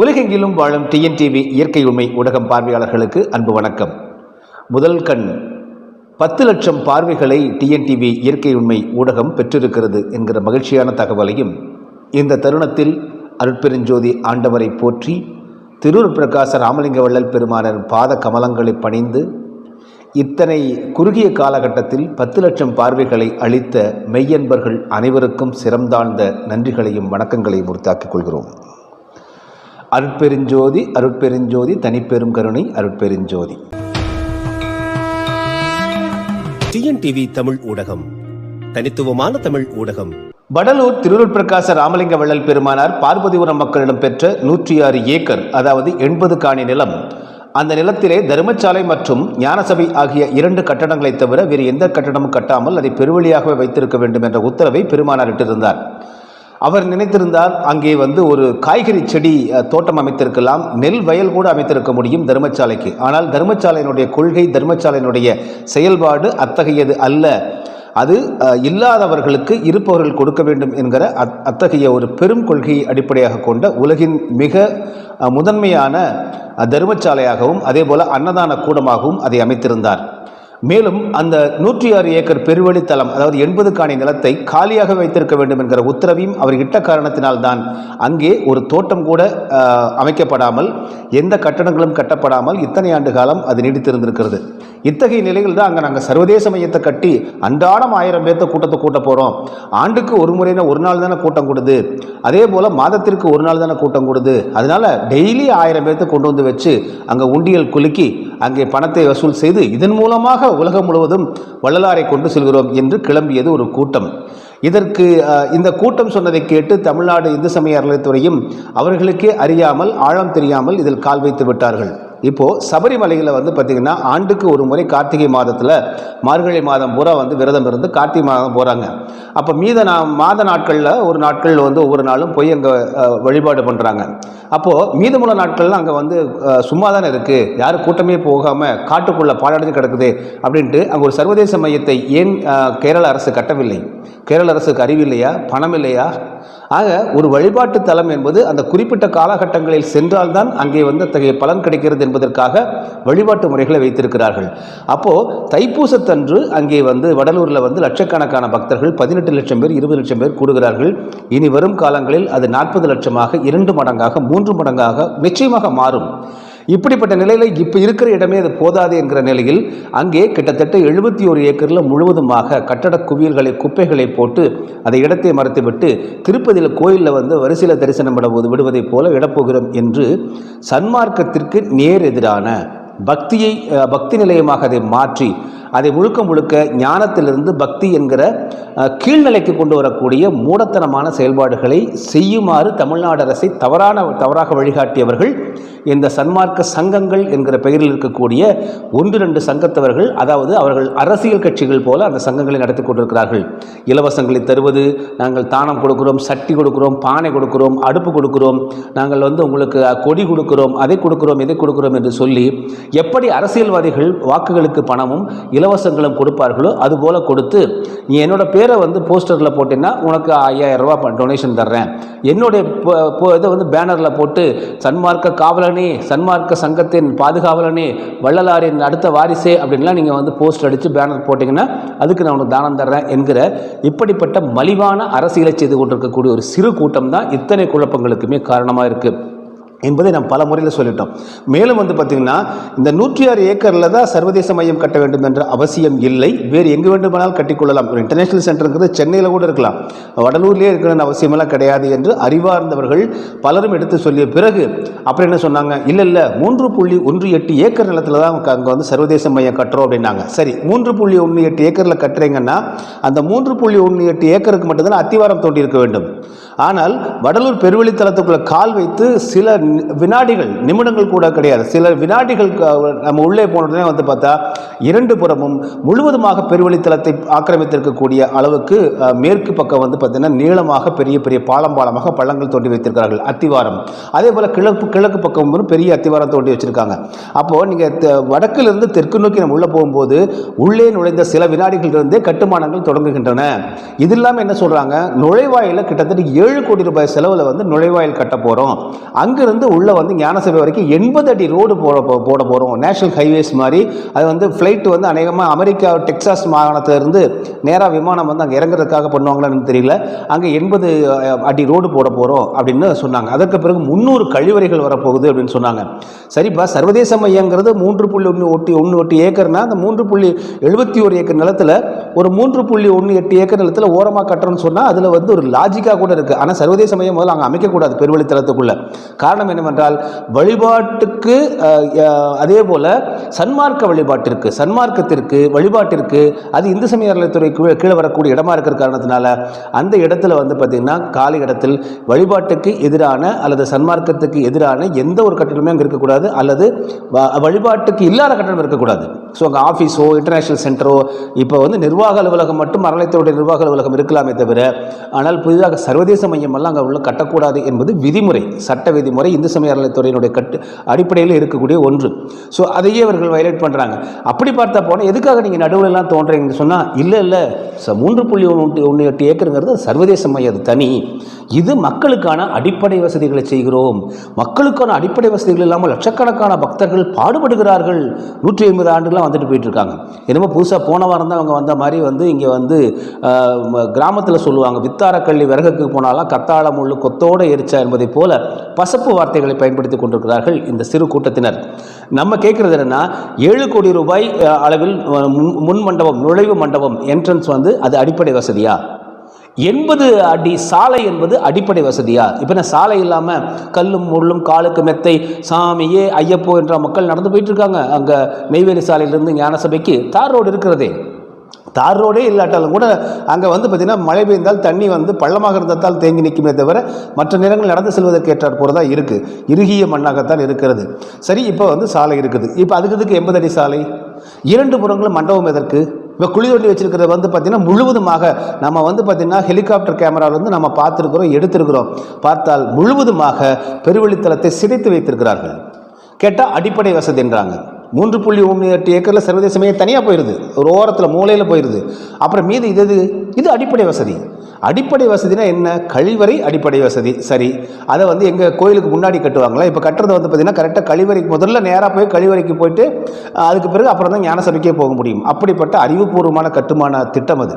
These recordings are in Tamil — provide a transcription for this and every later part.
உலகெங்கிலும் வாழும் டிஎன்டிவி இயற்கை உண்மை ஊடகம் பார்வையாளர்களுக்கு அன்பு வணக்கம். முதல் கண் பத்து லட்சம் பார்வைகளை டிஎன்டிவி இயற்கை உண்மை ஊடகம் பெற்றிருக்கிறது என்கிற மகிழ்ச்சியான தகவலையும் இந்த தருணத்தில் அருட்பெருஞ்சோதி ஆண்டவரை போற்றி திருவுரு பிரகாச ராமலிங்க வள்ளல் பெருமானர் பாத கமலங்களை பணிந்து இத்தனை குறுகிய காலகட்டத்தில் பத்து லட்சம் பார்வைகளை அளித்த மெய்யன்பர்கள் அனைவருக்கும் சிரம்தாழ்ந்த நன்றிகளையும் வணக்கங்களையும் உறுத்தாக்கிக் கொள்கிறோம். அருட்பெருஞ்சோதி அருட்பெருஞ்சோதி தனிப்பெரும் கருணை அருட்பெருஞ்சோதி. டிஎன்டிவி தமிழ் ஊடகம் தனித்துவமான தமிழ் ஊடகம். வடலூர் திருவுருள் பிரகாச ராமலிங்க வள்ளல் பெருமானார் பார்வதிபுரம் மக்களிடம் பெற்ற நூற்றி ஆறு ஏக்கர் அதாவது எண்பது காணி நிலம். அந்த நிலத்திலே தர்மசாலை மற்றும் ஞானசபை ஆகிய இரண்டு கட்டடங்களை தவிர வேறு எந்த கட்டடமும் கட்டாமல் அதை பெருவழியாகவே வைத்திருக்க வேண்டும் என்ற உத்தரவை பெருமானார் இட்டிருந்தார். அவர் நினைத்திருந்தால் அங்கே வந்து ஒரு காய்கறி செடி தோட்டம் அமைத்திருக்கலாம். நெல் வயல் கூட அமைத்திருக்க முடியும் தர்மசாலைக்கு. ஆனால் தர்மசாலையினுடைய கொள்கை தர்மசாலையினுடைய செயல்பாடு அத்தகையது அல்ல. அது இல்லாதவர்களுக்கு இருப்பவர்கள் கொடுக்க வேண்டும் என்கிற அத்- அத்தகைய ஒரு பெரும் கொள்கையை அடிப்படையாக கொண்ட உலகின் மிக முதன்மையான அஹ், தர்மசாலையாகவும் அதே போல் அன்னதான கூடமாகவும் அதை அமைத்திருந்தார். மேலும் அந்த நூற்றி ஆறு ஏக்கர் பெருவழித்தளம் அதாவது எண்பது காணி நிலத்தை காலியாக வைத்திருக்க வேண்டும் என்கிற உத்தரவையும் அவர் இட்ட காரணத்தினால்தான் அங்கே ஒரு தோட்டம் கூட அமைக்கப்படாமல் எந்த கட்டடங்களும் கட்டப்படாமல் இத்தனை ஆண்டு காலம் அது நீடித்திருந்திருக்கிறது. இத்தகைய நிலையில் தான் அங்கே நாங்கள் சர்வதேச மையத்தை கட்டி அன்றாடம் ஆயிரம் பேர்த்த கூட்டத்தை கூட்ட போகிறோம் ஆண்டுக்கு ஒரு முறைனா ஒரு நாள் தானே கூட்டம் கொடுது. அதே போல் மாதத்திற்கு ஒரு நாள் தானே கூட்டம் கொடுது. அதனால் டெய்லி ஆயிரம் பேர்த்த கொண்டு வந்து வச்சு அங்கே உண்டியல் குலுக்கி அங்கே பணத்தை வசூல் செய்து இதன் மூலமாக உலகம் முழுவதும் வள்ளலாரை கொண்டு செல்கிறோம் என்று கிளம்பியது ஒரு கூட்டம். இதற்கு இந்த கூட்டம் சொன்னதை கேட்டு தமிழ்நாடு இந்து சமய அறநிலைத்துறையும் அவர்களுக்கே அறியாமல் ஆழம் தெரியாமல் இதில் கால் வைத்து விட்டார்கள். இப்போது சபரிமலையில் வந்து பார்த்திங்கன்னா ஆண்டுக்கு ஒரு முறை கார்த்திகை மாதத்தில் மார்கழி மாதம் பூரா வந்து விரதம் இருந்து கார்த்திகை மாதம் போகிறாங்க அப்போ மீத நா மாத நாட்களில் ஒரு நாட்கள் வந்து ஒவ்வொரு நாளும் போய் அங்கே வழிபாடு பண்ணுறாங்க அப்போது மீதமுள்ள நாட்கள்லாம் அங்கே வந்து சும்மா தானே இருக்குது யாரும் கூட்டமே போகாமல் காட்டுக்குள்ளே பாலடைஞ்சு கிடக்குது அப்படின்ட்டு அங்கே ஒரு சர்வதேச மையத்தை ஏன் கேரள அரசு கட்டவில்லை? கேரள அரசுக்கு அறிவில்லையா பணம் இல்லையா? ஆக ஒரு வழிபாட்டு தலம் என்பது அந்த குறிப்பிட்ட காலகட்டங்களில் சென்றால்தான் அங்கே வந்து அத்தகைய பலன் கிடைக்கிறது என்பதற்காக வழிபாட்டு முறைகளை வைத்திருக்கிறார்கள். அப்போது தைப்பூசத்தன்று அங்கே வந்து வடலூரில் வந்து லட்சக்கணக்கான பக்தர்கள் பதினெட்டு லட்சம் பேர் இருபது லட்சம் பேர் கூடுகிறார்கள். இனி வரும் காலங்களில் அது நாற்பது லட்சமாக இரண்டு மடங்காக மூன்று மடங்காக நிச்சயமாக மாறும். இப்படிப்பட்ட நிலையில் இப்போ இருக்கிற இடமே அது போதாது என்கிற நிலையில் அங்கே கிட்டத்தட்ட எழுபத்தி ஒரு ஏக்கரில் முழுவதுமாக கட்டட குவியல்களை குப்பைகளை போட்டு அதை இடத்தை மறைத்துவிட்டு திருப்பதியில் கோயிலில் வந்து வரிசையில் தரிசனம் விடுவது விடுவதைப் போல இடப்போகிறோம் என்று சன்மார்க்கத்திற்கு நேர் எதிரான பக்தியை பக்தி நிலையமாக அதை மாற்றி அதை முழுக்க முழுக்க ஞானத்திலிருந்து பக்தி என்கிற கீழ்நிலைக்கு கொண்டு வரக்கூடிய மூடத்தனமான செயல்பாடுகளை செய்யுமாறு தமிழ்நாடு அரசை தவறான தவறாக வழிகாட்டியவர்கள் இந்த சன்மார்க்க சங்கங்கள் என்கிற பெயரில் இருக்கக்கூடிய ஒன்று ரெண்டு சங்கத்தவர்கள் அதாவது அவர்கள் அரசியல் கட்சிகள் போல அந்த சங்கங்களை நடத்தி கொண்டிருக்கிறார்கள். இலவசங்களை தருவது நாங்கள் தானம் கொடுக்கிறோம் சட்டி கொடுக்கிறோம் பானை கொடுக்கிறோம் அடுப்பு கொடுக்கிறோம் நாங்கள் வந்து உங்களுக்கு கொடி கொடுக்கிறோம் அதை கொடுக்கிறோம் இதை கொடுக்கிறோம் என்று சொல்லி எப்படி அரசியல்வாதிகள் வாக்குகளுக்கு பணமும் இலவசங்களும் கொடுப்பார்களோ அதுபோல் கொடுத்து நீ என்னோட பேரை வந்து போஸ்டரில் போட்டேன்னா உனக்கு ஐயாயிரம் ரூபாய் டொனேஷன் தர்றேன். என்னுடைய இதை வந்து பேனரில் போட்டு சன்மார்க்க காவலனே சன்மார்க்க சங்கத்தின் பாதுகாவலனே வள்ளலாரின் அடுத்த வாரிசே அப்படின்லாம் நீங்கள் வந்து போஸ்டர் அடித்து பேனர் போட்டிங்கன்னா அதுக்கு நான் உனக்கு தானம் தர்றேன் என்கிற இப்படிப்பட்ட மலிவான அரசியலை செய்து கொண்டிருக்கக்கூடிய ஒரு சிறு கூட்டம் தான் இத்தனை குழப்பங்களுக்குமே காரணமாக இருக்குது என்பதை நாம் பல முறையில் சொல்லிட்டோம். மேலும் வந்து பார்த்திங்கன்னா இந்த நூற்றி ஆறு ஏக்கரில் தான் சர்வதேச மையம் கட்ட வேண்டும் என்ற அவசியம் இல்லை. வேறு எங்கே வேண்டுமானாலும் கட்டிக்கொள்ளலாம் ஒரு இன்டர்நேஷனல் சென்டருங்கிறது சென்னையில் கூட இருக்கலாம். வடலூர்லேயே இருக்கணும்னு அவசியமெல்லாம் கிடையாது என்று அறிவார்ந்தவர்கள் பலரும் எடுத்து சொல்லிய பிறகு அப்புறம் என்ன சொன்னாங்க? இல்லை இல்லை மூன்று புள்ளி ஒன்று எட்டு ஏக்கர் நிலத்தில் தான் அங்கே வந்து சர்வதேச மையம் கட்டுறோம் அப்படின்னாங்க. சரி மூன்று புள்ளி ஒன்று எட்டு ஏக்கரில் கட்டுறீங்கன்னா அந்த மூன்று புள்ளி ஒன்று எட்டு ஏக்கருக்கு மட்டும்தான் அத்திவாரம் தோண்டி இருக்க வேண்டும். ஆனால் வடலூர் பெருவழித்தலத்துக்குள்ள கால் வைத்து சில வினாடிகள் நிமிடங்கள் கூட கிடையாது. சில வினாடிகள் நம்ம உள்ளே போன உடனே வந்து பார்த்தா இரண்டு புறமும் முழுவதுமாக பெருவழித்தளத்தை ஆக்கிரமித்திருக்கக்கூடிய அளவுக்கு மேற்கு பக்கம் வந்து பார்த்தீங்கன்னா நீளமாக பெரிய பெரிய பாலம் பாலமாக பள்ளங்கள் தோண்டி வைத்திருக்கிறார்கள் அத்திவாரம். அதே போல் கிழக்கு கிழக்கு பக்கம் பெரிய அத்திவாரம் தோண்டி வச்சிருக்காங்க. அப்போது நீங்கள் வடக்கிலிருந்து தெற்கு நோக்கி நம்ம உள்ளே போகும்போது உள்ளே நுழைந்த சில வினாடிகள் இருந்தே கட்டுமானங்கள் தொடங்குகின்றன. இது இல்லாமல் என்ன சொல்கிறாங்க நுழைவாயில கிட்டத்தட்ட ஏழு கோடி ரூபாய் செலவில் வந்து நுழைவாயில் கட்ட போகிறோம் அங்கிருந்து அங்கிருந்து உள்ளே வந்து ஞானசபை வரைக்கும் எண்பது அடி ரோடு போட போட போகிறோம் நேஷனல் ஹைவேஸ் மாதிரி. அது வந்து ஃப்ளைட் வந்து அநேகமாக அமெரிக்கா டெக்சாஸ் மாகாணத்திலிருந்து நேராக விமானம் வந்து அங்கே இறங்குறதுக்காக பண்ணுவாங்களான்னு தெரியல. அங்கே எண்பது அடி ரோடு போட போகிறோம் அப்படின்னு சொன்னாங்க. அதற்கு பிறகு முந்நூறு கழிவறைகள் வரப்போகுது அப்படின்னு சொன்னாங்க. சரிப்பா சர்வதேச மையங்கிறது மூன்று புள்ளி ஒன்று ஒட்டி ஒன்று ஒட்டி ஏக்கர்னா அந்த மூன்று புள்ளி எழுபத்தி ஒரு ஏக்கர் நிலத்தில் ஒரு மூன்று புள்ளி ஒன்று எட்டு ஏக்கர் நிலத்தில் ஓரமாக கட்டுறோம்னு சொன்னால் அதில் வந்து ஒரு லாஜிக்காக கூட இருக்குது ஆனால் சர்வதேச மையம் முதல்ல அங்கே அமைக்கக்கூடாது பெருவழித்தளத்துக்குள்ள. காரணம் என்னவென்றால் வழிபாட்டுக்கு அதே போல் சன்மார்க்க வழிபாட்டிற்கு சன்மார்க்கத்திற்கு வழிபாட்டிற்கு அது இந்து சமய அறநிலையத்துறை கீழே வரக்கூடிய இடமா இருக்கிற காரணத்தினால அந்த இடத்துல வந்து பார்த்திங்கன்னா காலை இடத்தில் வழிபாட்டுக்கு எதிரான அல்லது சன்மார்க்கத்துக்கு எதிரான எந்த ஒரு கட்டணமே அங்கே இருக்கக்கூடாது அல்லது வழிபாட்டுக்கு இல்லாத கட்டணம் இருக்கக்கூடாது. ஸோ அங்கே ஆஃபீஸோ இன்டர்நேஷனல் சென்டரோ இப்போ வந்து நிர்வாக அலுவலகம் மட்டும் அறநிலையத்துடைய நிர்வாக அலுவலகம் இருக்கலாமே தவிர ஆனால் புதிதாக சர்வதேச மையம் எல்லாம் அங்கே உள்ள கட்டக்கூடாது என்பது விதிமுறை சட்ட விதிமுறை இந்து சமய கட்டு அடிப்படையில் இருக்கக்கூடிய ஒன்று. ஸோ அதையே அவர்கள் வயலேட் பண்ணுறாங்க அப்படி பார்த்தா போனால் எதுக்காக நீங்கள் நடுவில் எல்லாம் தோன்றீங்கன்னு சொன்னால் இல்லை இல்லை மூன்று புள்ளி ஒன்று ஒன்று எட்டு ஏக்கருங்கிறது சர்வதேச மையம் அது தனி. இது மக்களுக்கான அடிப்படை வசதிகளை செய்கிறோம். மக்களுக்கான அடிப்படை வசதிகள் இல்லாமல் லட்சக்கணக்கான பக்தர்கள் பாடுபடுகிறார்கள். நூற்றி ஐம்பது ஆண்டுகளாக வந்துட்டு போயிட்டு இருக்காங்க என்னமோ புதுசாக போன வாரம் தான் அவங்க வந்த மாதிரி வந்து இங்கே வந்து கிராமத்தில் சொல்லுவாங்க. வித்தாரக்கள்ளி விறகுக்கு போனாலாம் கத்தாழ முள்ளு கொத்தோடு எரிச்சா என்பதை போல பசப்பு வார்த்தைகளை பயன்படுத்தி கொண்டிருக்கிறார்கள் இந்த சிறு கூட்டத்தினர். நம்ம கேட்குறது என்னன்னா ஏழு கோடி ரூபாய் அளவில் முன்- முன் மண்டபம் நுழைவு மண்டபம் என்ட்ரன்ஸ் வந்து அது அடிப்படை வசதியா? எண்பது அடி சாலை என்பது அடிப்படை வசதியா? இப்போ நான் சாலை இல்லாமல் கல்லும் முள்ளும் காலுக்கு மெத்தை சாமியே ஐயப்போ என்ற மக்கள் நடந்து போயிட்டு இருக்காங்க. அங்கே நெய்வேலி சாலையிலிருந்து ஞானசபைக்கு தார் ரோடு இருக்கிறதே. தார் ரோடே இல்லாட்டாலும் கூட அங்கே வந்து பார்த்திங்கன்னா மழை பெய்ந்தால் தண்ணி வந்து பள்ளமாக இருந்ததால் தேங்கி நிற்குமே தவிர மற்ற நேரங்கள் நடந்து செல்வதற்கு ஏற்றாற் போல தான் இருக்குது இறுகிய மண்ணாகத்தான் இருக்கிறது. சரி இப்போ வந்து சாலை இருக்குது. இப்போ அதுக்கு இதுக்கு எண்பது அடி சாலை? இரண்டு புறங்களும் மண்டபம் எதற்கு? இப்போ குழி தோண்டி வச்சுருக்கிறது வந்து பார்த்திங்கன்னா முழுவதுமாக நம்ம வந்து பார்த்திங்கன்னா ஹெலிகாப்டர் கேமராவிலேருந்து வந்து நம்ம பார்த்துருக்குறோம் எடுத்திருக்கிறோம். பார்த்தால் முழுவதுமாக பெருவெளித்தளத்தை சிதைத்து வைத்திருக்கிறார்கள். கேட்டால் அடிப்படை வசதி என்றாங்க. மூன்று புள்ளி ஒன்று எட்டு ஏக்கரில் சர்வதேச மையம் தனியாக போயிடுது ஒரு ஓரத்தில் மூலையில் போயிடுது அப்புறம் மீது இது எது? இது அடிப்படை வசதி. அடிப்படை வசதினா என்ன? கழிவறை அடிப்படை வசதி. சரி. அதை வந்து எங்கள் கோயிலுக்கு முன்னாடி கட்டுவாங்களா? இப்போ கட்டுறது வந்து பார்த்திங்கன்னா கரெக்டாக கழிவறைக்கு முதல்ல நேராக போய் கழிவறைக்கு போயிட்டு அதுக்கு பிறகு அப்புறம் தான் ஞான சபைக்கே போக முடியும். அப்படிப்பட்ட அறிவுபூர்வமான கட்டுமான திட்டம் அது.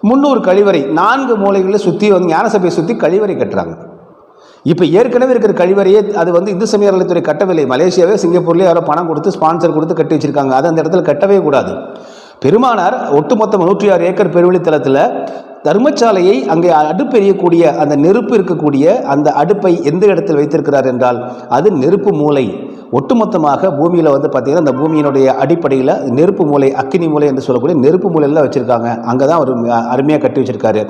முந்நூறு கழிவறை நான்கு மூலைகளில் சுற்றி வந்து ஞான சபையை சுற்றி கழிவறை கட்டுறாங்க. இப்போ ஏற்கனவே இருக்கிற கழிவறையே அது வந்து இந்து சமய கட்டவில்லை. மலேசியாவே சிங்கப்பூர்லேயே யாரோ பணம் கொடுத்து ஸ்பான்சர் கொடுத்து கட்டி வச்சிருக்காங்க. அது அந்த இடத்துல கட்டவே கூடாது. பெருமானார் ஒட்டுமொத்தம் நூற்றி ஆறு ஏக்கர் பெருவெளித்தலத்தில் தர்மசாலையை அங்கே அடுப்பு எரியக்கூடிய அந்த நெருப்பு இருக்கக்கூடிய அந்த அடுப்பை எந்த இடத்தில் வைத்திருக்கிறார் என்றால் அது நெருப்பு மூலை. ஒட்டுமொத்தமாக பூமியில் வந்து பார்த்திங்கன்னா அந்த பூமியினுடைய அடிப்படையில் நெருப்பு மூலை அக்கினி மூலை என்று சொல்லக்கூடிய நெருப்பு மூலையில் தான் வச்சுருக்காங்க. அங்கே தான் அவர் அருமையாக கட்டி வச்சுருக்காரு.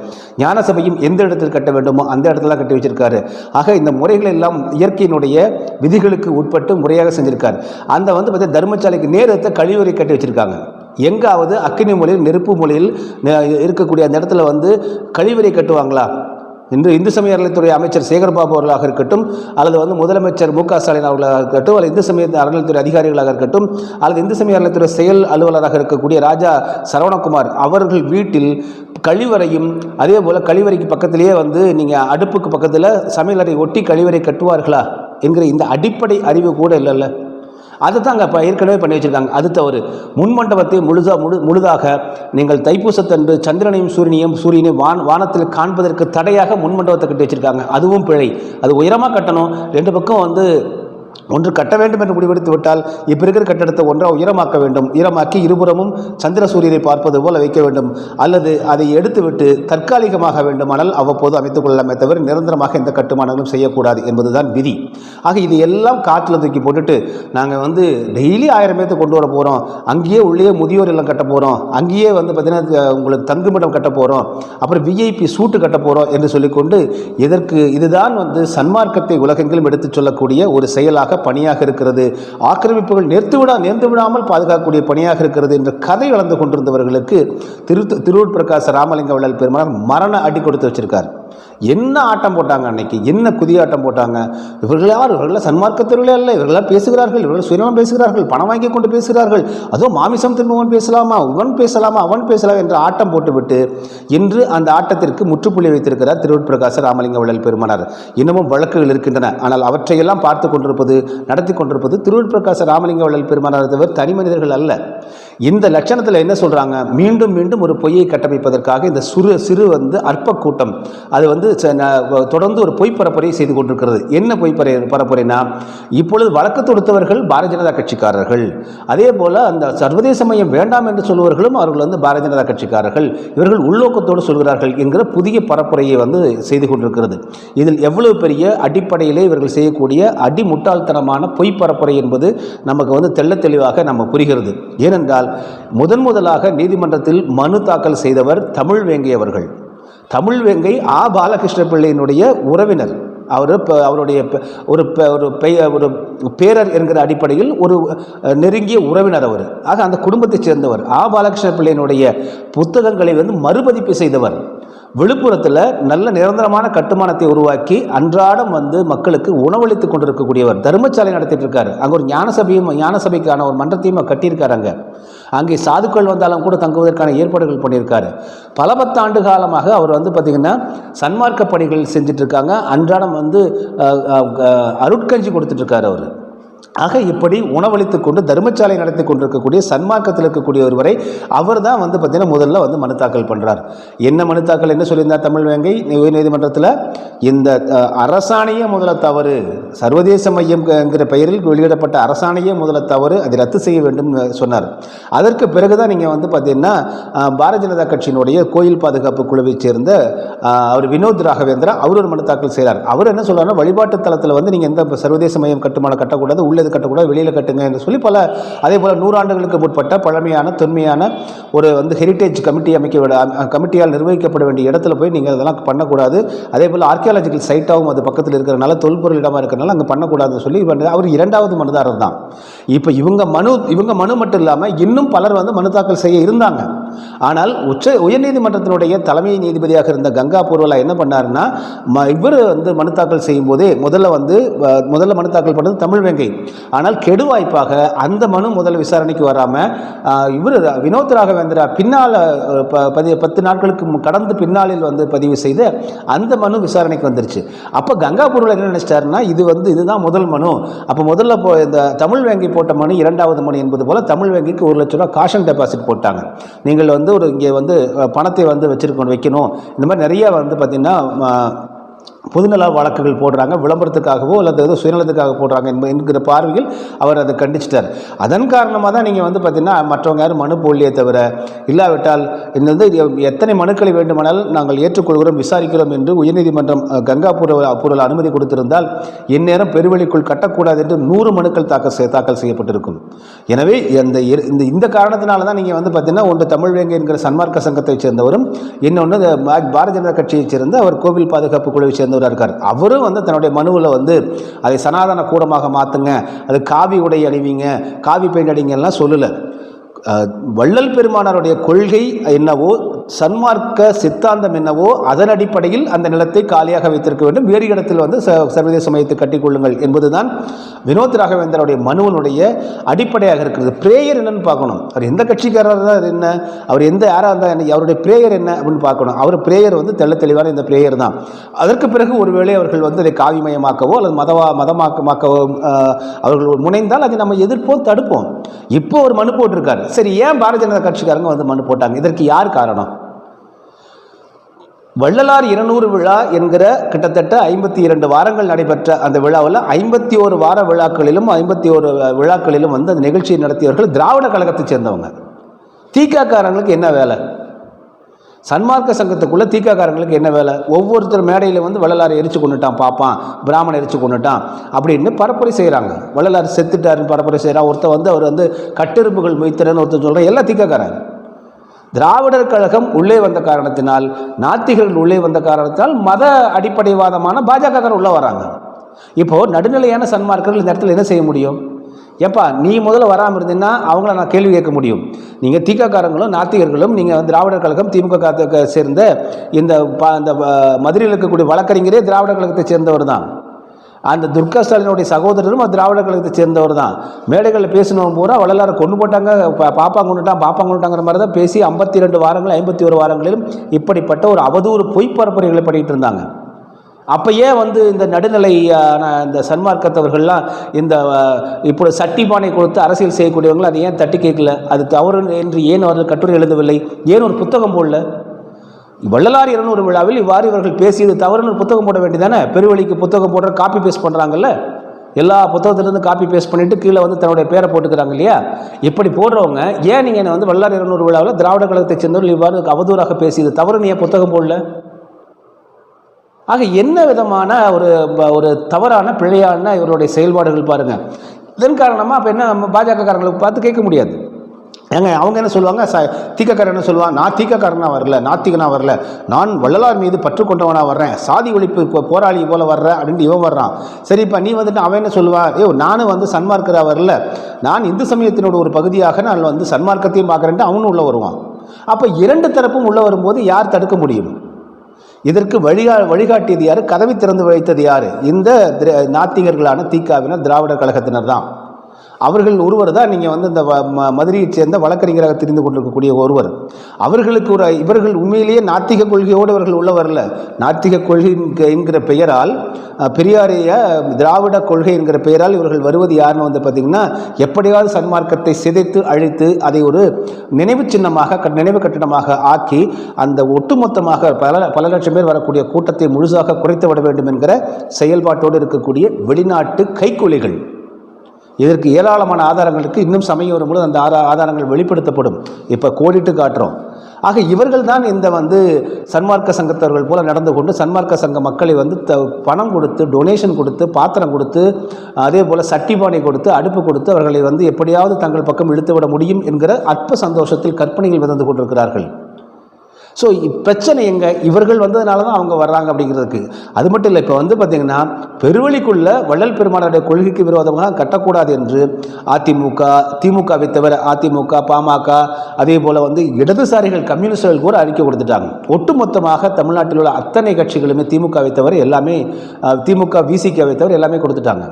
ஞான சபையும் எந்த இடத்தில் கட்ட வேண்டுமோ அந்த இடத்துல கட்டி வச்சுருக்காரு. ஆக இந்த முறைகள் எல்லாம் இயற்கையினுடைய விதிகளுக்கு உட்பட்டு முறையாக செஞ்சுருக்கார். அந்த வந்து பார்த்தீங்கன்னா தர்மசாலைக்கு நேரத்தை கழிவறை கட்டி வச்சுருக்காங்க. எங்காவது அக்கினி மொழியில் நெருப்பு மொழியில் இருக்கக்கூடிய அந்த இடத்துல வந்து கழிவறை கட்டுவாங்களா? இன்று இந்து சமய அறநிலைத்துறை அமைச்சர் சேகர்பாபு அவர்களாக இருக்கட்டும் அல்லது வந்து முதலமைச்சர் மு க ஸ்டாலின் அவர்களாக இருக்கட்டும் அல்லது இந்து சமய அறநிலைத்துறை அதிகாரிகளாக இருக்கட்டும் அல்லது இந்து சமய அறநிலைத்துறை செயல் அலுவலராக இருக்கக்கூடிய ராஜா சரவணகுமார் அவர்கள் வீட்டில் கழிவறையும் அதே போல் கழிவறைக்கு பக்கத்திலேயே வந்து நீங்கள் அடுப்புக்கு பக்கத்தில் சமையலறை ஒட்டி கழிவறை கட்டுவார்களா? என்கிற இந்த அடிப்படை அறிவு கூட இல்லைல்ல. அதை தாங்க இப்போ ஏற்கனவே பண்ணி வச்சுருக்காங்க. அது தவறு முன் மண்டபத்தை முழுதாக முழு முழுதாக நீங்கள் தைப்பூசத்தன்று சந்திரனையும் சூரியனையும் சூரியனையும் வான் வானத்தில் காண்பதற்கு தடையாக முன் மண்டபத்தை கட்டி வச்சுருக்காங்க. அதுவும் பிழை. அது உயரமாக கட்டணும். ரெண்டு பக்கம் வந்து ஒன்று கட்ட வேண்டும் என்று முடிவெடுத்து விட்டால் இப்போ இருக்கிற கட்டடத்தை ஒன்றாக உயரமாக்க வேண்டும். உயரமாக்கி இருபுறமும் சந்திர சூரியனை பார்ப்பது போல வைக்க வேண்டும். அல்லது அதை எடுத்துவிட்டு தற்காலிகமாக வேண்டுமானால் அவ்வப்போது அமைத்துக் கொள்ளலாமே தவிர நிரந்தரமாக எந்த கட்டுமானங்களும் செய்யக்கூடாது என்பதுதான் விதி. ஆக இது எல்லாம் காற்றில் தூக்கி போட்டுட்டு நாங்கள் வந்து டெய்லி ஆயிரம் பேர்த்து கொண்டு வர போகிறோம் அங்கேயே உள்ளே முதியோர் இல்லம் கட்ட போகிறோம் அங்கேயே வந்து பார்த்தீங்கன்னா உங்களுக்கு தங்குமிடம் கட்ட போகிறோம் அப்புறம் விஐபி சூட்டு கட்ட போகிறோம் என்று சொல்லிக்கொண்டு இதற்கு இதுதான் வந்து சன்மார்க்கத்தை உலகெங்கிலும் எடுத்துச் சொல்லக்கூடிய ஒரு செயலாக பணியாக இருக்கிறது. ஆக்கிரமிப்புகள் நேர்த்து விடா நேர்ந்து விடாமல் பாதுகாக்கக்கூடிய பணியாக இருக்கிறது என்ற கதை வளர்ந்து கொண்டிருந்தவர்களுக்கு திரு திருவூர் பிரகாச ராமலிங்க வள்ளல் பெருமாள் மரண அடி கொடுத்து வச்சிருக்கார். என்ன ஆட்டம் போட்டாங்க அன்னைக்கு? என்ன குதிய ஆட்டம் போட்டாங்க? இவர்கள் யார்? இவர்கள் சன்மார்க்கத்திலே அல்ல. இவர்களால் பேசுகிறார்கள். இவர்கள் சுயநலம் பேசுகிறார்கள். பணம் வாங்கி கொண்டு பேசுகிறார்கள். அதோ மாமிசம் திரும்பவன் பேசலாமா? இவன் பேசலாமா? அவன் பேசலாம் என்று ஆட்டம் போட்டுவிட்டு இன்று அந்த ஆட்டத்திற்கு முற்றுப்புள்ளி வைத்திருக்கிறார் திருவட்பிரகாச ராமலிங்க வள்ளல் பெருமானார். இன்னமும் வழக்குகள் இருக்கின்றன. ஆனால் அவற்றையெல்லாம் பார்த்து கொண்டிருப்பது நடத்தி கொண்டிருப்பது திருவட்பிரகாச ராமலிங்க வள்ளல் பெருமானார் தவிர தனி மனிதர்கள் அல்ல. இந்த லட்சணத்தில் என்ன சொல்கிறாங்க மீண்டும் மீண்டும் ஒரு பொய்யை கட்டமைப்பதற்காக இந்த சிறு சிறு வந்து அற்ப கூட்டம் அது வந்து ச- தொடர்ந்து ஒரு பொய் பரப்புரையை செய்து கொண்டிருக்கிறது. என்ன பொய் பர பரப்புரைனா இப்பொழுது வழக்கு தொடுத்தவர்கள் பாரதிய ஜனதா கட்சிக்காரர்கள். அதே போல் அந்த சர்வதேச மையம் வேண்டாம் என்று சொல்வர்களும் அவர்கள் வந்து பாரதிய ஜனதா கட்சிக்காரர்கள். இவர்கள் உள்நோக்கத்தோடு சொல்கிறார்கள் என்கிற புதிய பரப்புரையை வந்து செய்து கொண்டிருக்கிறது. இதில் எவ்வளவு பெரிய அடிப்படையிலே இவர்கள் செய்யக்கூடிய அடி முட்டாள்தனமான பொய் பரப்புரை என்பது நமக்கு வந்து தெள்ள தெளிவாக நம்ம புரிகிறது. ஏனென்றால் முதன் முதலாக நீதிமன்றத்தில் மனு தாக்கல் செய்தவர் தமிழ் வேங்கை அவர்கள். தமிழ் வேங்கை ஆ. பாலகிருஷ்ண பிள்ளையினுடைய உறவினர். அவர் இப்போ அவருடைய ஒரு பெ- ஒரு பெய ஒரு பேரர் என்கிற அடிப்படையில் ஒரு நெருங்கிய உறவினர் அவர். ஆக அந்த குடும்பத்தைச் சேர்ந்தவர். ஆ. பாலகிருஷ்ண பிள்ளையினுடைய புத்தகங்களை வந்து மறுபதிப்பு செய்தவர். விழுப்புரத்தில் நல்ல நிரந்தரமான கட்டுமானத்தை உருவாக்கி அன்றாடம் வந்து மக்களுக்கு உணவளித்து கொண்டிருக்கக்கூடியவர். தர்மசாலை நடத்திட்டு இருக்காரு. அங்கே ஒரு ஞான சபையும் ஞான சபைக்கான ஒரு மன்றத்தையும் கட்டியிருக்காரு அங்கே. அங்கே சாதுக்கள் வந்தாலும் கூட தங்குவதற்கான ஏற்பாடுகள் பண்ணியிருக்காரு. பல பத்தாண்டு காலமாக அவர் வந்து பார்த்திங்கன்னா சன்மார்க்க பணிகள் செஞ்சிட்ருக்காங்க அன்றாடம் வந்து அருட்கஞ்சி கொடுத்துட்ருக்காரு அவர். ஆக இப்படி உணவளித்து கொண்டு தர்மசாலை நடத்தி கொண்டிருக்கக்கூடிய சன்மார்க்கத்தில் இருக்கக்கூடிய ஒருவரை அவர் தான் வந்து பார்த்தீங்கன்னா முதல்ல வந்து மனு தாக்கல் பண்ணுறார் என்ன மனு தாக்கல் என்ன சொல்லியிருந்தார் தமிழ் வேங்கை உயர்நீதிமன்றத்தில்? இந்த அரசாணையே முதல்ல தவறு. சர்வதேச மையம் என்கிற பெயரில் வெளியிடப்பட்ட அரசாணையே முதல்ல தவறு. அதை ரத்து செய்ய வேண்டும் சொன்னார். அதற்கு பிறகு தான் நீங்கள் வந்து பார்த்தீங்கன்னா பாரதிய ஜனதா கட்சியினுடைய கோயில் பாதுகாப்பு குழுவைச் சேர்ந்த அவர் வினோத் ராகவேந்திரா அவர் ஒரு மனு தாக்கல் செய்கிறார் அவர் என்ன சொல்கிறாருன்னா வழிபாட்டு தளத்தில் வந்து நீங்கள் எந்த சர்வதேச மையம் கட்டுமானம் கட்டக்கூடாது உள்ளது கட்டக்கூடாது வெளியில் கட்டுங்க என்று சொல்லி பல அதே போல் நூறாண்டுகளுக்கு முற்பட்ட பழமையான தொன்மையான ஒரு வந்து ஹெரிட்டேஜ் கமிட்டி அமைக்க விட கமிட்டியால் நிர்வகிக்கப்பட வேண்டிய இடத்துல போய் நீங்கள் அதெல்லாம் பண்ணக்கூடாது. அதே போல் ஆர்கியாலஜிக்கல் சைட்டாகவும் அது பக்கத்தில் இருக்கிறனால தொல்பொருள் இடமாக இருக்கிறனால அங்கே பண்ணக்கூடாதுன்னு சொல்லி அவர் இரண்டாவது மனுதாரர் தான். இப்போ இவங்க மனு இவங்க மனு மட்டும் இல்லாமல் இன்னும் பலர் வந்து மனு தாக்கல் செய்ய இருந்தாங்க. ஆனால் உச்ச உயர்நீதிமன்றத்தினுடைய தலைமை நீதிபதியாக இருந்த கங்கா பூர்வலா என்ன பண்ணாருன்னா ம இவர் வந்து மனு தாக்கல் செய்யும் போதே முதல்ல வந்து முதல்ல மனு தாக்கல் பண்ணது தமிழ் வெங்கை. ஆனால் கெடுவாய்ப்பாக அந்த மனு முதல்ல விசாரணைக்கு வராமல் இவர் வினோத் ராகவேந்திரா பின்னால் ப பதி பத்து நாட்களுக்கு கடந்து பின்னாளில் வந்து பதிவு செய்து அந்த மனு விசாரணைக்கு வந்துருச்சு. அப்போ கங்கா பூர்வலா என்ன நினைச்சிட்டாருன்னா இது வந்து இதுதான் முதல் மனு. அப்போ முதல்ல போ இந்த தமிழ் வங்கி போட்ட மனு இரண்டாவது மனு என்பது போல் தமிழ் வங்கிக்கு ஒரு லட்ச ரூபா காஷன் டெபாசிட் போட்டாங்க. நீங்கள் வந்து ஒரு இங்கே வந்து பணத்தை வந்து வச்சிருக்கணும் வைக்கணும். இந்த மாதிரி நிறைய வந்து பார்த்திங்கன்னா பொதுநல வழக்குகள் போடுறாங்க விளம்பரத்துக்காகவோ அல்லது ஏதோ சுயநலத்துக்காக போடுறாங்க என்ப- என்கிற பார்வையில் அவர் அதை கண்டிச்சிட்டார். அதன் காரணமாக தான் நீங்கள் வந்து பார்த்தீங்கன்னா மற்றவங்க யாரும் மனு போடலையே தவிர இல்லாவிட்டால் இந்த வந்து எத்தனை மனுக்களை வேண்டுமானாலும் நாங்கள் ஏற்றுக்கொள்கிறோம் விசாரிக்கிறோம் என்று உயர்நீதிமன்றம் கங்காபூர் கங்காபுர அனுமதி கொடுத்திருந்தால் இந்நேரம் பெருவெளிக்குள் கட்டக்கூடாது என்று நூறு மனுக்கள் தாக்கல் தாக்கல் செய்யப்பட்டிருக்கும். எனவே இந்த இரு- இந்த இந்த காரணத்தினால தான் நீங்கள் வந்து பார்த்தீங்கன்னா ஒன்று தமிழ் வேங்கை என்கிற சன்மார்க்க சங்கத்தைச் சேர்ந்தவரும் இன்னொன்று பாரதிய ஜனதா கட்சியைச் சேர்ந்த அவர் கோவில் பாதுகாப்பு குழுவை சேர்ந்தவராக இருக்கார் அவரும் வந்து தன்னுடைய மனுவில் வந்து அதை சனாதன கூடமாக மாற்றுங்க அது காவி உடை அணிவிங்க காவி பெயிண்ட் அடிங்கலாம் சொல்லலை. வள்ளல் பெருமானாருடைய கொள்கை என்னவோ சன்மார்க்க சித்தாந்தம் என்னவோ அதன் அடிப்படையில் அந்த நிலத்தை காலியாக வைத்திருக்க வேண்டும். வேறு இடத்தில் வந்து ச- சர்வதேச மையத்தை கட்டிக்கொள்ளுங்கள் என்பதுதான் வினோத் ராகவேந்தருடைய மனுவனுடைய அடிப்படையாக இருக்கிறது. பிரேயர் என்னன்னு பார்க்கணும். அவர் எந்த கட்சிக்காரர் தான் என்ன? அவர் எந்த யாராக இருந்தால் என்ன? அவருடைய பிரேயர் என்ன அப்படின்னு பார்க்கணும். அவர் பிரேயர் வந்து தெள்ள தெளிவான இந்த பிரேயர் தான். அதற்கு பிறகு ஒருவேளை அவர்கள் வந்து அதை காவிமயமாக்கவோ அல்லது மதவா மதமாக்கமாக்கவோ அவர்கள் முனைந்தால் அதை நம்ம எதிர்ப்போம் தடுப்போம். இப்போ ஒரு மனு போட்டிருக்காரு. சரி ஏன் பாரதிய ஜனதா கட்சிக்காரங்க வந்து மனு போட்டாங்க? இதற்கு யார் காரணம்? வள்ளலார் இருநூறு விழா என்கிற கிட்டத்தட்ட ஐம்பத்தி இரண்டு வாரங்கள் நடைபெற்ற அந்த விழாவில் ஐம்பத்தி ஒரு வார விழாக்களிலும் ஐம்பத்தி ஒரு விழாக்களிலும் வந்து அந்த நிகழ்ச்சியை நடத்தியவர்கள் திராவிட கழகத்தைச் சேர்ந்தவங்க. தீக்காக்காரங்களுக்கு என்ன வேலை? சன்மார்க்க சங்கத்துக்குள்ளே தீக்காக்காரங்களுக்கு என்ன வேலை? ஒவ்வொருத்தர் மேடையில் வந்து வள்ளலாரை எரிச்சு கொண்டுட்டான் பார்ப்பான் பிராமணன் எரிச்சு கொண்டுட்டான் அப்படின்னு பரப்புரை செய்கிறாங்க வள்ளலார் செத்துட்டாருன்னு பரப்புரை செய்கிறான் ஒருத்தர் வந்து அவர் வந்து கட்டெருப்புகள் மொய்த்தரன்னு ஒருத்தர் சொல்கிறேன் எல்லாம் தீக்காக்காரன் திராவிடர் கழகம் உள்ளே வந்த காரணத்தினால் நாத்திகர்கள் உள்ளே வந்த காரணத்தினால் மத அடிப்படைவாதமான பாஜக உள்ளே வராங்க. இப்போ நடுநிலையான சன்மார்க்கர்கள் இந்த இடத்துல என்ன செய்ய முடியும்? ஏப்பா நீ முதல்ல வராமல் இருந்தீங்கன்னா அவங்கள நான் கேள்வி கேட்க முடியும். நீங்கள் திகாக்காரங்களும் நாத்திகர்களும் நீங்கள் திராவிடர் கழகம் திமுக க- சேர்ந்த இந்த ப- இந்த மதுரையில் இருக்கக்கூடிய வழக்கறிஞரே திராவிடர் கழகத்தை சேர்ந்தவர் தான். அந்த துர்கா ஸ்டாலினுடைய சகோதரரும் அது திராவிடர் கழகத்தை சேர்ந்தவர் தான். மேடைகளில் பேசினவங்க பூரா வள்ளலாரை கொண்டு போட்டாங்க. பா- பாப்பா கொண்டுட்டான் பாப்பா கொண்டுட்டாங்கிற மாதிரி தான் பேசி ஐம்பத்தி ரெண்டு வாரங்கள் ஐம்பத்தி ஒரு வாரங்களிலும் இப்படிப்பட்ட ஒரு அவதூறு பொய் பரப்புரைகளை பண்ணிகிட்டு இருந்தாங்க. அப்போ ஏன் வந்து இந்த நடுநிலையான இந்த சன்மார்க்கத்தவர்கள்லாம் இந்த இப்போ இப்படி சட்டி பானை கொடுத்து அரசியல் செய்யக்கூடியவங்களும் அதை ஏன் தட்டி கேட்கல? அது தவறு என்று ஏன் அவர்கள் கட்டுரை எழுதவில்லை? ஏன் ஒரு புத்தகம் போடல? வள்ளலார் இருநூறு விழாவில் இவ்வாறு இவர்கள் பேசியது தவறுன்னு புத்தகம் போட வேண்டியதானே? பெருவழிக்கு புத்தகம் போடுற காப்பி பேஸ்ட் பண்ணுறாங்கல்ல எல்லா புத்தகத்திலிருந்து காப்பி பேஸ்ட் பண்ணிவிட்டு கீழே வந்து தன்னுடைய பேரை போட்டுக்கிறாங்க இல்லையா? இப்படி போடுறவங்க ஏன் நீங்கள் என்னை வந்து வள்ளலார் இருநூறு விழாவில் திராவிட கழகத்தை சேர்ந்தவர்கள் இவ்வாறு அவதூறாக பேசியது? தவறுன்னு ஏன் புத்தகம் போடல? ஆக என்ன விதமான ஒரு ஒரு தவறான பிழையான இவருடைய செயல்பாடுகள் பாருங்கள் இதன் காரணமாக அப்போ என்ன நம்ம பாஜகக்காரங்களுக்கு பார்த்து கேட்க முடியாது. ஏங்க அவங்க என்ன சொல்லுவாங்க? ச தீக்கக்காரன் என்ன சொல்லுவான் நான் தீக்கக்காரனாக வரல நாத்திகனா வரல. நான் வள்ளலார் மீது பற்று கொண்டவனா வர்றேன். சாதி ஒழிப்பு இப்போ போராளி போல் வர்ற அப்படின்ட்டு இவன் வர்றான். சரிப்பா நீ வந்துட்டு அவன் என்ன சொல்லுவா? ஏ நானும் வந்து சன்மார்க்கராக வரல. நான் இந்து சமயத்தினோட ஒரு பகுதியாக நான் வந்து சன்மார்க்கத்தையும் பார்க்குறேன்ட்டு அவனும் உள்ளே வருவான். அப்போ இரண்டு தரப்பும் உள்ளே வரும்போது யார் தடுக்க முடியும்? இதற்கு வழிகா வழிகாட்டியது யார்? கதவை திறந்து வைத்தது யார்? இந்த திர- நாத்திகர்களான தீக்காவினர் திராவிடர் கழகத்தினர் தான். அவர்கள் ஒருவர் தான் நீங்கள் வந்து இந்த வ- மதுரையைச் சேர்ந்த வழக்கறிஞராக தெரிந்து கொண்டிருக்கக்கூடிய ஒருவர். அவர்களுக்கு ஒரு இவர்கள் உண்மையிலேயே நாத்திக கொள்கையோடு இவர்கள் உள்ளவரில். நாத்திக கொள்கை என்கிற பெயரால் அஹ், பெரியாரிய திராவிட கொள்கை என்கிற பெயரால் இவர்கள் வருவது யாருன்னு வந்து பார்த்திங்கன்னா எப்படியாவது சன்மார்க்கத்தை சிதைத்து அழித்து அதை ஒரு நினைவு சின்னமாக க- நினைவு கட்டணமாக ஆக்கி அந்த ஒட்டுமொத்தமாக பல பல லட்சம் பேர் வரக்கூடிய கூட்டத்தை முழுசாக குறைத்து விட வேண்டும் என்கிற செயல்பாட்டோடு இருக்கக்கூடிய வெளிநாட்டு கைக்கூலிகள். இதற்கு ஏராளமான ஆதாரங்களுக்கு இன்னும் சமயம் வரும்போது அந்த ஆதா ஆதாரங்கள் வெளிப்படுத்தப்படும். இப்போ கோடிட்டு காட்டுறோம். ஆக இவர்கள் தான் இந்த வந்து சன்மார்க்க சங்கத்தவர்கள் போல நடந்து கொண்டு சன்மார்க்க சங்க மக்களை வந்து த பணம் கொடுத்து டொனேஷன் கொடுத்து பாத்திரம் கொடுத்து அதே போல் சட்டிபானை கொடுத்து அடுப்பு கொடுத்து அவர்களை வந்து எப்படியாவது தங்கள் பக்கம் இழுத்து விட முடியும் என்கிற அற்ப சந்தோஷத்தில் கற்பனைகள் விதந்து கொண்டிருக்கிறார்கள். ஸோ பிரச்சனை எங்கே இவர்கள் வந்ததுனால தான் அவங்க வர்றாங்க அப்படிங்கிறதுக்கு. அது மட்டும் இல்லை இப்போ வந்து பார்த்தீங்கன்னா பெருவழிக்குள்ள வள்ளல் பெருமானுடைய கொள்கைக்கு விரோதமாக கட்டக்கூடாது என்று அதிமுக திமுகவை தவிர அதிமுக பாமக அதே போல் வந்து இடதுசாரிகள் கம்யூனிஸ்டுகள் கூட அறிக்கை கொடுத்துட்டாங்க. ஒட்டுமொத்தமாக தமிழ்நாட்டில் உள்ள அத்தனை கட்சிகளுமே திமுகவை தவிர எல்லாமே திமுக விசிகாவை தவிர எல்லாமே கொடுத்துட்டாங்க.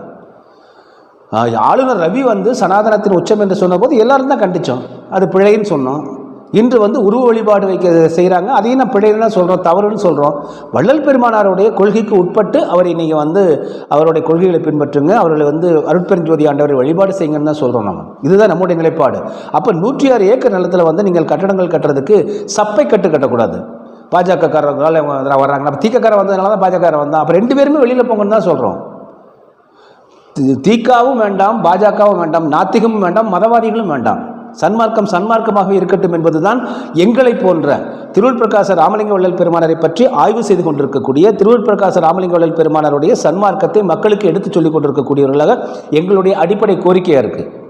ஆளுநர் ரவி வந்து சனாதனத்தின் உச்சம் என்று சொன்னபோது எல்லாரும் தான் கண்டித்தோம் அது பிழைன்னு சொன்னோம். இன்று வந்து உருவ வழிபாடு வைக்க செய்கிறாங்க அதையும் நான் பிழைன்னு தான் சொல்கிறோம் தவறுன்னு சொல்கிறோம் வள்ளல் பெருமானாருடைய கொள்கைக்கு உட்பட்டு அவரை நீங்கள் வந்து அவருடைய கொள்கைகளை பின்பற்றுங்க. அவர்களை வந்து அருட்பெருஞ்சோதி ஆண்டவரை வழிபாடு செய்யுங்கன்னு தான் சொல்கிறோம் நம்ம. இதுதான் நம்முடைய நிலைப்பாடு. அப்போ நூற்றி ஆறு ஏக்கர் நிலத்தில் வந்து நீங்கள் கட்டடங்கள் கட்டுறதுக்கு சப்பை கட்டு கட்டக்கூடாது. பாஜக காரங்களால் வர்றாங்க. நம்ம தீக்கக்காரன் வந்ததுனால தான் பாஜக வந்தான். அப்போ ரெண்டு பேருமே வெளியில் போங்கன்னு தான் சொல்கிறோம் தி- தீக்காவும் வேண்டாம் பாஜகவும் வேண்டாம் நாத்திகமும் வேண்டாம் மதவாதிகளும் வேண்டாம். சன்மார்க்கம் சன்மார்க்கமாக இருக்கட்டும் என்பதுதான் எங்களை போன்ற திருவள் பிரகாச ராமலிங்க வள்ளல் பெருமானரை பற்றி ஆய்வு செய்து கொண்டிருக்கக்கூடிய திருவள் பிரகாச ராமலிங்க வள்ளல் பெருமானருடைய சன்மார்க்கத்தை மக்களுக்கு எடுத்துச் சொல்லிக் கொண்டிருக்கக்கூடியவர்களாக எங்களுடைய அடிப்படை கோரிக்கையாக இருக்குது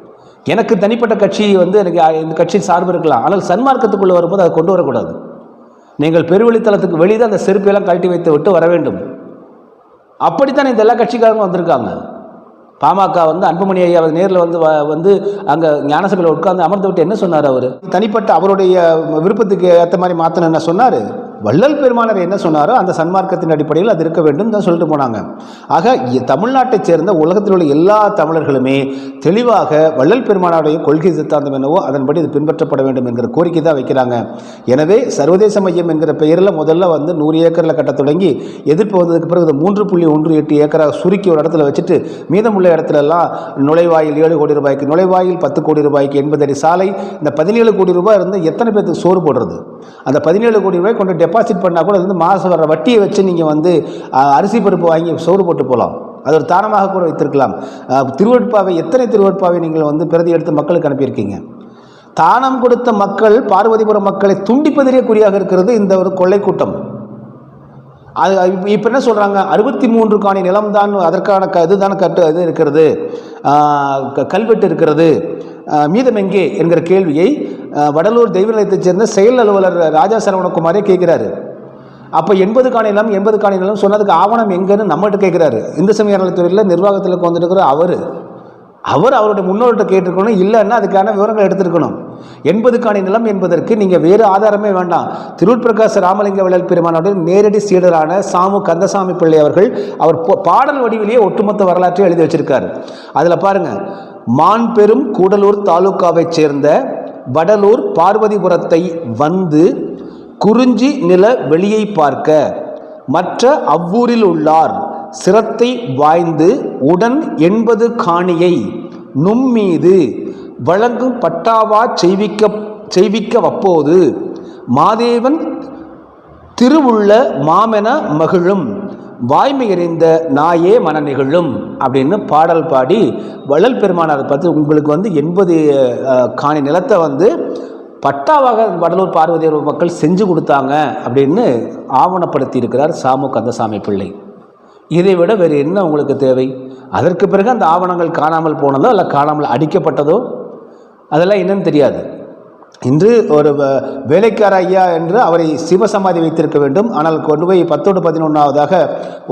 எனக்கு தனிப்பட்ட கட்சி வந்து எனக்கு இந்த கட்சி சார்பு இருக்கலாம். ஆனால் சன்மார்க்கத்துக்குள்ளே வரும்போது அதை கொண்டு வரக்கூடாது. நீங்கள் பெருவெளித்தளத்துக்கு வெளியே அந்த செருப்பையெல்லாம் கழட்டி வைத்து விட்டு வர வேண்டும். அப்படித்தான் இந்த எல்லா கட்சிக்காரங்களும் வந்திருக்காங்க. பாமக வந்து அன்புமணி ஐயா நேரில் வந்து வ- வந்து அங்கே ஞானசபையில் உட்கார்ந்து அமர்ந்து விட்டு என்ன சொன்னார் அவர்? தனிப்பட்ட அவருடைய விருப்பத்துக்கு ஏற்ற மாதிரி மாற்றணும் என்ன சொன்னார்? வள்ளல் பெருமானர் என்ன சொன்னாரோ அந்த சன்மார்க்கத்தின் அடிப்படையில் அது இருக்க வேண்டும் தான் சொல்லிட்டு போனாங்க. ஆக தமிழ்நாட்டைச் சேர்ந்த உலகத்தில் உள்ள எல்லா தமிழர்களுமே தெளிவாக வள்ளல் பெருமானாருடைய கொள்கை சித்தாந்தம் என்னவோ அதன்படி இது பின்பற்றப்பட வேண்டும் என்கிற கோரிக்கை தான் வைக்கிறாங்க. எனவே சர்வதேச மையம் என்கிற பெயரில் முதல்ல வந்து நூறு ஏக்கரில் கட்ட தொடங்கி எதிர்ப்பு வந்ததுக்கு பிறகு மூன்று புள்ளி ஒன்று எட்டு ஏக்கராக சுருக்கி ஒரு இடத்துல வச்சுட்டு மீதமுள்ள இடத்துல எல்லாம் நுழைவாயில் ஏழு கோடி ரூபாய்க்கு நுழைவாயில் பத்து கோடி ரூபாய்க்கு எண்பது அடி சாலை இந்த பதினேழு கோடி ரூபாய் இருந்து எத்தனை பேர்த்துக்கு சோறு போடுறது? அந்த பதினேழு கோடி ரூபாய் கொண்டு டெபாசிட் பண்ணால் கூட அது வந்து மாதம் வர வட்டியை வச்சு நீங்கள் வந்து அரிசி பருப்பு வாங்கி சோறு போட்டு போகலாம். அது ஒரு தானமாக கூட வைத்திருக்கலாம். திருவட்பாவை திருவெட்பாவை எத்தனை திருவெட்பாவை நீங்கள் வந்து பிரதி எடுத்து மக்களுக்கு அனுப்பியிருக்கீங்க? தானம் கொடுத்த மக்கள் பார்வதிபுரம் மக்களை துண்டிப்பதிலே குறியாக இருக்கிறது இந்த ஒரு கொள்ளை கூட்டம். அது இப்போ என்ன சொல்கிறாங்க அறுபத்தி மூன்று காணி நிலம் தான் அதற்கான க இதுதான கட்டு இது இருக்கிறது. க- கல்வெட்டு இருக்கிறது. மீதம் எங்கே? என்கிற கேள்வியை வடலூர் தெய்வ நிலையத்தைச் சேர்ந்த செயல் அலுவலர் ராஜா சரவணகுமாரே கேட்குறாரு. அப்போ எண்பது காணி நிலம் எண்பது காணி நிலம் சொன்னதுக்கு ஆவணம் எங்கேன்னு நம்மகிட்ட கேட்குறாரு. இந்து சமய அறநிலைத்துறையில் நிர்வாகத்தில் வந்துருக்கிற அவர். அவர் அவருடைய முன்னோர்கிட்ட கேட்டிருக்கணும் இல்லைன்னா அதுக்கான விவரங்கள் எடுத்திருக்கணும். எண்பது காணி நிலம் என்பதற்கு நீங்கள் வேறு ஆதாரமே வேண்டாம். திருவுட் ராமலிங்க விழல் பெருமானோட நேரடி சீடரான சாமு கந்தசாமி பிள்ளை அவர்கள் அவர் பாடல் வடிவிலேயே ஒட்டுமொத்த வரலாற்றை எழுதி வச்சிருக்காரு. அதில் பாருங்கள் மான்பெரும் கூடலூர் தாலுக்காவைச் சேர்ந்த வடலூர் பார்வதிபுரத்தை வந்து குறிஞ்சி நில வெளியை பார்க்க. மற்ற அவ்வூரில் உள்ளார். சிரத்தை வாய்ந்து உடன் எண்பது காணியை. நும்மீது வழங்கும் பட்டாவா செய்விக்க செய்விக்க வப்போது. மாதேவன் திருவுள்ள மாமென மகிழும். வாய்மை எறிந்த நாயே மன நிகழும் அப்படின்னு பாடல் பாடி வள்ளல் பெருமானார் பார்த்து உங்களுக்கு வந்து எண்பது காணி நிலத்தை வந்து பட்டாவாக வடலூர் பார்வதியர் மக்கள் செஞ்சு கொடுத்தாங்க அப்படின்னு ஆவணப்படுத்தி இருக்கிறார் சாமு கந்தசாமி பிள்ளை. இதை விட வேறு என்ன உங்களுக்கு தேவை? அதற்கு பிறகு அந்த ஆவணங்கள் காணாமல் போனதோ இல்லை காணாமல் அடிக்கப்பட்டதோ? அதெல்லாம் என்னன்னு தெரியாது. இன்று ஒரு வேலைக்கார ஐயா என்று அவரை சிவசமாதி வைத்திருக்க வேண்டும். ஆனால் கொண்டு போய் பத்தோடு பதினொன்றாவதாக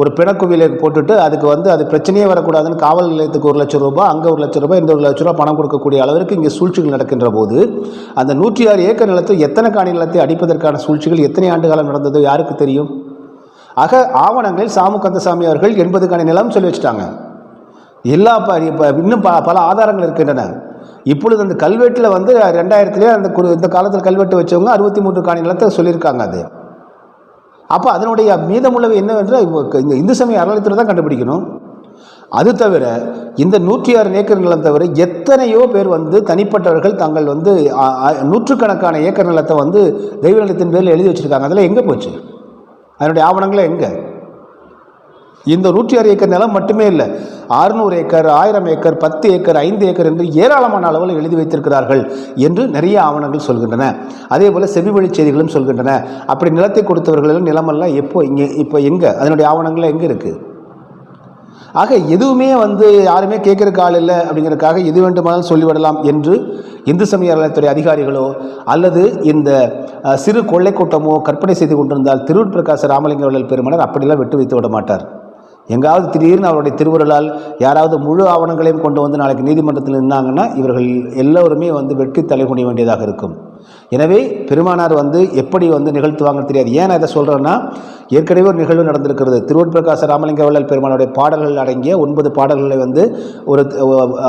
ஒரு பிணக்குவிலை போட்டுட்டு அதுக்கு வந்து அது பிரச்சனையே வரக்கூடாதுன்னு காவல் நிலையத்துக்கு ஒரு லட்சம் ரூபாய் அங்கே ஒரு லட்சம் ரூபாய் இந்த ஒரு லட்ச ரூபாய் பணம் கொடுக்கக்கூடிய அளவிற்கு இங்கே சூழ்ச்சிகள் நடக்கின்ற போது அந்த நூற்றி ஆறு ஏக்கர் நிலத்தில் எத்தனை காணி நிலத்தை அடிப்பதற்கான சூழ்ச்சிகள் எத்தனை ஆண்டு காலம் நடந்ததோ யாருக்கு தெரியும்? ஆக ஆவணங்களில் சாமு கந்தசாமி அவர்கள் எண்பது காணி நிலம் சொல்லி வச்சுட்டாங்க. எல்லா ப இன்னும் ப பல ஆதாரங்கள் இருக்கின்றன. இப்பொழுது அந்த கல்வெட்டில் வந்து ரெண்டாயிரத்துலேயே அந்த குறு இந்த காலத்தில் கல்வெட்டு வச்சவங்க அறுபத்தி மூன்று காணி நிலத்தை சொல்லியிருக்காங்க அது. அப்போ அதனுடைய மீதமுள்ளவை என்னவென்றால் இந்த இந்து சமய அறநிலையத்தில் தான் கண்டுபிடிக்கணும். அது தவிர இந்த நூற்றி ஆறு ஏக்கர் நிலம் தவிர எத்தனையோ பேர் வந்து தனிப்பட்டவர்கள் தாங்கள் வந்து நூற்றுக்கணக்கான ஏக்கர் நிலத்தை வந்து தெய்வ நிலத்தின் பேரில் எழுதி வச்சுருக்காங்க. அதெல்லாம் எங்கே போச்சு? அதனுடைய ஆவணங்களை எங்கே? இந்த நூற்றி ஆறு ஏக்கர் நிலம் மட்டுமே இல்லை அறுநூறு ஏக்கர் ஆயிரம் ஏக்கர் பத்து ஏக்கர் ஐந்து ஏக்கர் என்று ஏராளமான அளவில் எழுதி வைத்திருக்கிறார்கள் என்று நிறைய ஆவணங்கள் சொல்கின்றன. அதே போல் செவிவழி செய்திகளும் சொல்கின்றன. அப்படி நிலத்தை கொடுத்தவர்கள் நிலமெல்லாம் எப்போ இங்கே இப்போ எங்கே? அதனுடைய ஆவணங்கள்லாம் எங்கே இருக்குது ஆக எதுவுமே வந்து யாருமே கேட்குறக்கு ஆள் இல்லை அப்படிங்கிறதுக்காக எது வேண்டுமானாலும் சொல்லிவிடலாம் என்று இந்து சமய அறநிலையத்துறை அதிகாரிகளோ அல்லது இந்த சிறு கொள்ளை கூட்டமோ கற்பனை செய்து கொண்டிருந்தால் திருவூர் பிரகாச ராமலிங்க வள்ளல் பெருமனர் அப்படிலாம் விட்டு வைத்து விட மாட்டார் எங்காவது திடீர்னு அவருடைய திருவுருளால் யாராவது முழு ஆவணங்களையும் கொண்டு வந்து நாளைக்கு நீதிமன்றத்தில் நின்னாங்கன்னா இவர்கள் எல்லோருமே வந்து வெட்கி தலைகுனிய வேண்டியதாக இருக்கும். எனவே பெருமானார் வந்து எப்படி வந்து நிகழ்த்துவாங்கன்னு தெரியாது. ஏன் நான் இதை சொல்கிறேன்னா ஏற்கனவே ஒரு நிகழ்வு நடந்திருக்கிறது. திருவூர் பிரகாச ராமலிங்க வள்ளல் பெருமானுடைய பாடல்கள் அடங்கிய ஒன்பது பாடல்களை வந்து ஒரு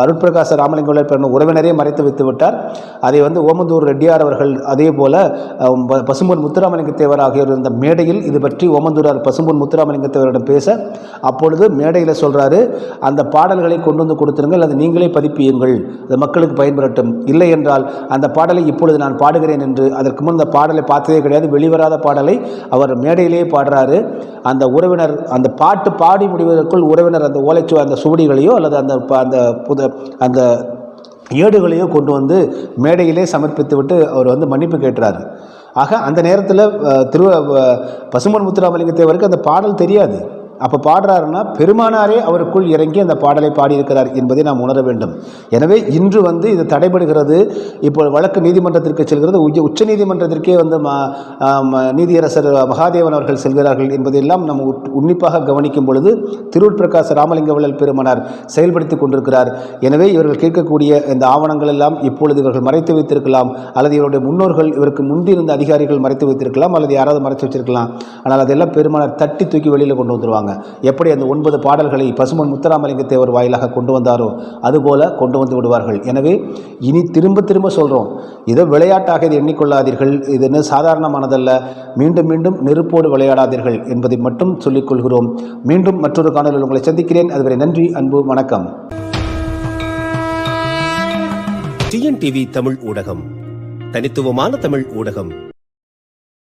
அருட்பிரகாச ராமலிங்க வள்ளல் பெருமான் உறவினரே மறைத்து வைத்து விட்டார். அதை வந்து ஓமந்தூர் ரெட்டியார் அவர்கள் அதே போல ப- பசும்பொன் முத்துராமலிங்க தேவர் ஆகியோர் இருந்த மேடையில் இது பற்றி ஓமந்தூரார் பசும்பொன் முத்துராமலிங்க தேவரிடம் பேச அப்பொழுது மேடையில் சொல்கிறாரு அந்த பாடல்களை கொண்டு வந்து கொடுத்துருங்கள் அது நீங்களே பதிப்பியுங்கள். அது மக்களுக்கு பயன்பெறட்டும். இல்லை என்றால் அந்த பாடலை இப்பொழுது நான் பாடுகிறேன் என்று அதற்கு முன் அந்த பாடலை பார்த்ததே கிடையாது வெளிவராத பாடலை அவர் மேடையிலேயே பாடுறாரு. அந்த உறவினர் அந்த பாட்டு பாடி முடிவதற்குள் உறவினர் அந்த ஓலைச்சுவ அந்த சுவடிகளையோ அல்லது அந்த ப- அந்த புத அந்த ஏடுகளையோ கொண்டு வந்து மேடையிலே சமர்ப்பித்து விட்டு அவர் வந்து மன்னிப்பு கேட்டுறாரு ஆக அந்த நேரத்தில் திரு பசுமன் முத்துராமலிங்க தேவருக்கு அந்த பாடல் தெரியாது. அப்போ பாடுறாருன்னா பெருமானாரே அவருக்குள் இறங்கி அந்த பாடலை பாடியிருக்கிறார் என்பதை நாம் உணர வேண்டும். எனவே இன்று வந்து இது தடைபடுகிறது. இப்போ வழக்கு நீதிமன்றத்திற்கு செல்கிறது. உச்ச உச்ச நீதிமன்றத்திற்கே வந்து ம- நீதியரசர் மகாதேவன் அவர்கள் செல்கிறார்கள் என்பதையெல்லாம் நம்ம உட்- உன்னிப்பாக கவனிக்கும் பொழுது திருவூர் பிரகாச ராமலிங்க வள்ளல் பெருமானார் செயல்படுத்தி கொண்டிருக்கிறார். எனவே இவர்கள் கேட்கக்கூடிய இந்த ஆவணங்கள் எல்லாம் இப்பொழுது இவர்கள் மறைத்து வைத்திருக்கலாம். அல்லது இவருடைய முன்னோர்கள் இவருக்கு முந்தியிருந்த அதிகாரிகள் மறைத்து வைத்திருக்கலாம். அல்லது யாராவது மறைத்து வச்சிருக்கலாம். ஆனால் அதெல்லாம் பெருமானார் தட்டி தூக்கி வெளியில் கொண்டு வந்துருவாங்க. எப்படி அந்த ஒன்பது பாடல்களை பசுமன் முத்துராமலிங்க தேவர் வாயிலாக கொண்டு வந்தாரோ அதுபோல கொண்டு வந்து விடுவார்கள். எனவே இனி திரும்ப திரும்ப சொல்கிறோம் இதை விளையாட்டாக இதை எண்ணிக்கொள்ளாதீர்கள். இது என்ன சாதாரணமானதல்ல. மீண்டும் மீண்டும் நெருப்போடு விளையாடாதீர்கள் என்பதை மட்டும் சொல்லிக் கொள்கிறோம். மீண்டும் மற்றொரு காணொலியில் உங்களை சந்திக்கிறேன். அதுவரை நன்றி அன்பு வணக்கம். டிஎன்டிவி தமிழ் ஊடகம். தனித்துவமான தமிழ் ஊடகம்.